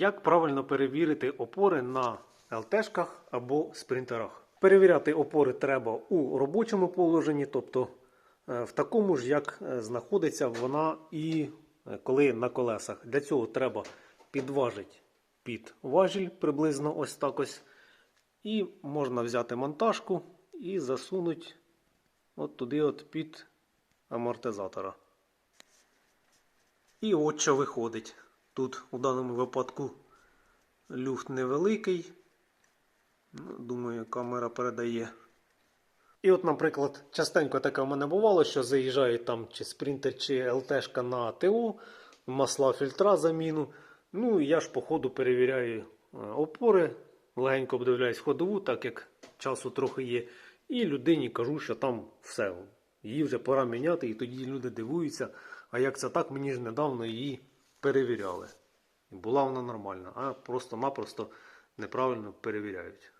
Як правильно перевірити опори на ЛТшках або спринтерах? Перевіряти опори треба у робочому положенні, тобто е, в такому ж, як е, знаходиться вона і е, коли на колесах. Для цього треба підважити під важіль приблизно ось так ось. І можна взяти монтажку і засунути от туди от під амортизатора. І от що виходить. Тут у даному випадку люфт невеликий. Ну, думаю, камера передає. І от, наприклад, частенько таке в мене бувало, що заїжджає там чи спринтер, чи ЛТшка на ТО, масла фільтра заміну. Ну, і я ж по ходу перевіряю е, опори, легенько обдивляюсь ходову, так як часу трохи є. І людині кажу, що там все. Її вже пора міняти, і тоді люди дивуються, а як це так, мені ж недавно її перевіряли. І була вона нормальна, а просто-напросто неправильно перевіряють.